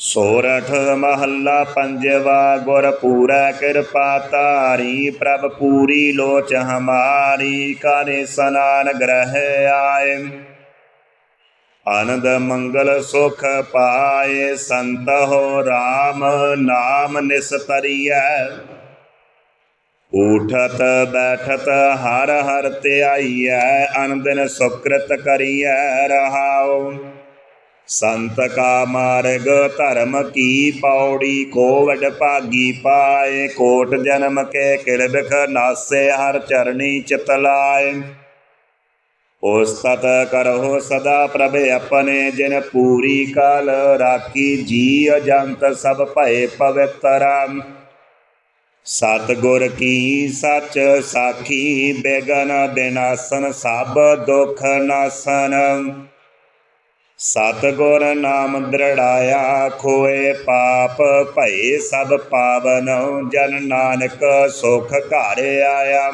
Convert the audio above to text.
ਸੋਰਠ ਮਹੱਲਾ ਪੰਜਵਾ, ਗੁਰ ਪੂਰੈ ਕਿਰਪਾ ਤਾਰੀ ਪ੍ਰਭ ਪੂਰੀ ਲੋਚ ਹਮਾਰੀ ਕਰੇ ਸਨਾਨ ਗ੍ਰਹਿ ਆਏ। ਆਨੰਦ ਮੰਗਲ ਸੁਖ ਪਾਏ, ਸੰਤ ਹੋ RAM ਨਾਮ ਨਿਸਤਰੀਐ। ਉਠਤ ਬੈਠਤ ਹਰ ਹਰ ਧਿਆਈਐ, ਅਨੰਦਨ ਸੁਕ੍ਰਿਤ ਕਰੀਐ ਰਹਾਉ। ਸੰਤ ਕਾ ਮਾਰਗ ਧਰਮ ਕੀ ਪੌੜੀ, ਕੋਵਡ ਭਾਗੀ ਪਾਏ, ਕੋਟ ਜਨਮ ਕੇ ਕਿਲਬਖ ਨਾਸੇ, ਹਰ ਚਰਣੀ ਚਿਤ ਲਾਏ। ਉਸਤਤ ਕਰਹੁ ਸਦਾ ਪ੍ਰਭ ਆਪਣੇ, ਜਿਨ ਪੂਰੀ ਕਾਲ ਰਾਖੀ ਜੀ ਅਜੰਤ ਸਭ ਭਏ ਪਵਿੱਤਰਾ। ਸਤ ਗੁਰ ਕੀ ਸੱਚ ਸਾਖੀ, ਬੇਗਨ ਬਿਨਾਸਨ ਸਭ ਦੁਖ ਨਾਸਨ। ਸਤ ਗੁਰ ਨਾਮ ਦ੍ਰਿੜਾਇਆ ਖੋਏ ਪਾਪ ਭਏ ਸਭ ਪਾਵਨ ਜਨ ਨਾਨਕ ਸੁਖ ਘਰ ਆਇਆ।